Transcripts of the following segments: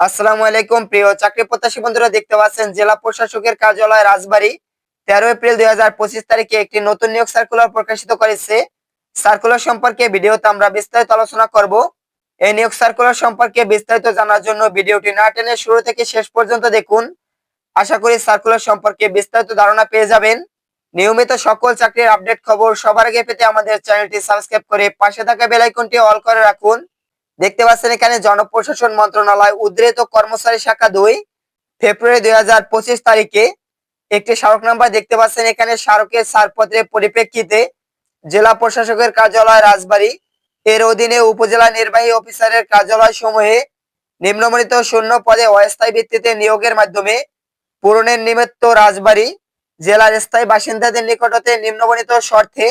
আসসালামু আলাইকুম, প্রিয় চাকরি প্রত্যাশী বন্ধুরা, দেখতে পাচ্ছেন জেলা প্রশাসকের কার্যালয় রাজবাড়ী। তেরো এপ্রিল দুই হাজার পঁচিশ তারিখে একটি নতুন নিয়োগ সার্কুলার প্রকাশিত করেছে। সার্কুলার সম্পর্কে ভিডিওতে আমরা বিস্তারিত আলোচনা করব। এই নিয়োগ সার্কুলার সম্পর্কে বিস্তারিত জানার জন্য ভিডিওটি না টেনে শুরু থেকে শেষ পর্যন্ত দেখুন। আশা করি সার্কুলার সম্পর্কে বিস্তারিত ধারণা পেয়ে যাবেন। নিয়মিত সকল চাকরির আপডেট খবর সবার আগে পেতে আমাদের চ্যানেলটি সাবস্ক্রাইব করে পাশে থাকা বেল আইকনটি অল করে রাখুন। দেখতে পাচ্ছেন এখানে জনপ্রশাসন মন্ত্রণালয় উদ্রেত কর্মচারী শাখা দুই, ফেব্রুয়ারি দুই হাজার পঁচিশ তারিখে একটি স্মারক নাম্বার দেখতে পাচ্ছেন এখানে স্মারকের ছাড়পত্রের পরিপ্রেক্ষিতে জেলা প্রশাসকের কার্যালয় রাজবাড়ী। এর অধীনে উপজেলা নির্বাহী অফিসারের কার্যালয় সমূহে নিম্নমণিত শূন্য পদে অস্থায়ী ভিত্তিতে নিয়োগের মাধ্যমে পূরণের নিমিত্ত রাজবাড়ী। জেলার স্থায়ী বাসিন্দাদের নিকট হতে নিম্নবর্ণিত শর্তে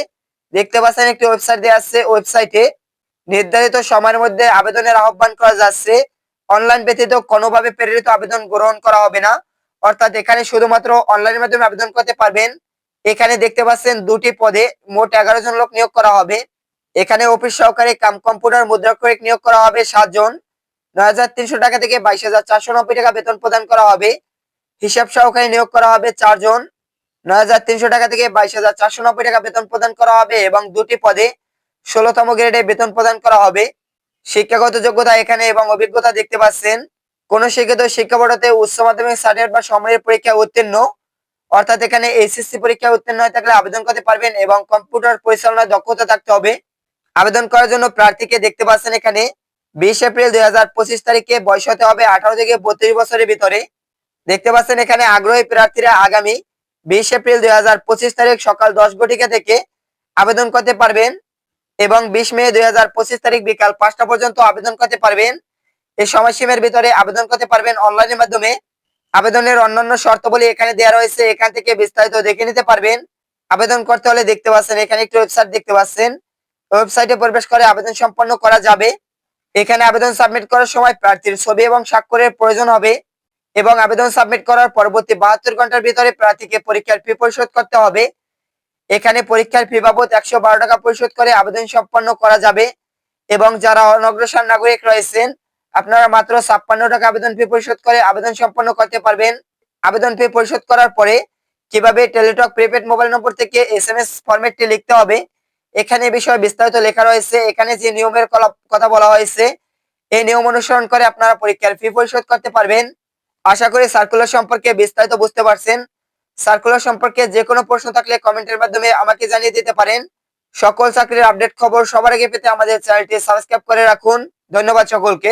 দেখতে পাচ্ছেন একটি ওয়েবসাইট দেওয়া আছে, ওয়েবসাইটে নির্ধারিত সময়ের মধ্যে আবেদনের আহ্বান করা যাচ্ছে। অনলাইন ব্যতীত কোনোভাবে প্রেরিত আবেদন গ্রহণ করা হবে না। অর্থাৎ এখানে শুধুমাত্র অনলাইনের মাধ্যমে আবেদন করতে পারবেন। এখানে দেখতে পাচ্ছেন দুটি পদে মোট এগারো জন লোক নিয়োগ করা হবে। এখানে অফিস সহকারী কাম কম্পিউটার মুদ্রাক্ষরিক নিয়োগ করা হবে সাতজন নয় হাজার তিনশো টাকা থেকে বাইশ হাজার চারশো নব্বই টাকা বেতন প্রদান করা হবে। হিসাব সহকারী নিয়োগ করা হবে চারজন নয় হাজার তিনশো টাকা থেকে বাইশ হাজার চারশো নব্বই টাকা বেতন প্রদান করা হবে এবং দুটি পদে ষোলোতম গ্রেডে বেতন প্রদান করা হবে। শিক্ষাগত যোগ্যতা এখানে এবং অভিজ্ঞতা দেখতে পাচ্ছেন। কোন শিক্ষিত শিক্ষা বোর্ডতে উচ্চ মাধ্যমিক সার্টিফিকেট বা সময়ের পরীক্ষা উত্তীর্ণ। অর্থাৎ এখানে এসএসসি পরীক্ষা উত্তীর্ণ হয়ে থাকলে আবেদন করতে পারবেন এবং কম্পিউটার পরিচালনায় দক্ষতা থাকতে হবে। আবেদন করার জন্য প্রার্থীকে দেখতে পাচ্ছেন এখানে। বিশ এপ্রিল দুই হাজার পঁচিশ তারিখে বয়স হতে হবে আঠারো থেকে বত্রিশ বছরের ভিতরে। দেখতে পাচ্ছেন এখানে আগ্রহী প্রার্থীরা আগামী বিশ এপ্রিল দুই হাজার পঁচিশ তারিখ সকাল দশ ঘটিকা থেকে আবেদন করতে পারবেন। এবং বিশ মে দু হাজার পঁচিশ তারিখ বিকাল পাঁচটা পর্যন্ত আবেদন করতে পারবেন। এই সময়সীমার ভিতরে আবেদন করতে পারবেন অনলাইনের মাধ্যমে। আবেদনের অন্যান্য শর্তাবলী এখানে দেওয়া রয়েছে, এখান থেকে বিস্তারিত দেখে নিতে পারবেন। আবেদন করতে হলে দেখতে পাচ্ছেন, এখানে একটি ওয়েবসাইট দেখতে পাচ্ছেন। ওয়েবসাইটে প্রবেশ করে আবেদন সম্পন্ন করা যাবে। এখানে আবেদন সাবমিট করার সময় প্রার্থীর ছবি এবং স্বাক্ষরের প্রয়োজন হবে এবং আবেদন সাবমিট করার পরবর্তী বাহাত্তর ঘণ্টার ভিতরে প্রার্থীকে পরীক্ষার ফি পরিশোধ করতে হবে। এখানে পরীক্ষার ফি বাবদ একশো বারো টাকা পরিশোধ করে আবেদন সম্পন্ন করা যাবে। এবং যারা অনগ্রসর নাগরিক রয়েছেন, আপনারা মাত্র ছাপ্পান্ন টাকা আবেদন ফি পরিশোধ করে আবেদন সম্পন্ন করতে পারবেন। আবেদন ফি পরিশোধ করার পরে কীভাবে টেলিটক প্রিপেড মোবাইল নম্বর থেকে এস এম এস ফরম্যাটটি লিখতে হবে, এখানে বিষয়ে বিস্তারিত লেখা রয়েছে। এখানে যে নিয়মের কথা বলা হয়েছে, এই নিয়ম অনুসরণ করে আপনারা পরীক্ষার ফি পরিশোধ করতে পারবেন। আশা করি সার্কুলার সম্পর্কে বিস্তারিত বুঝতে পারছেন। সার্কুলার সম্পর্কে যে কোনো প্রশ্ন থাকলে কমেন্টের মাধ্যমে আমাকে জানিয়ে দিতে পারেন। সকল চাকরির আপডেট খবর সবার আগে পেতে আমাদের চ্যানেলটি সাবস্ক্রাইব করে রাখুন। ধন্যবাদ সকলকে।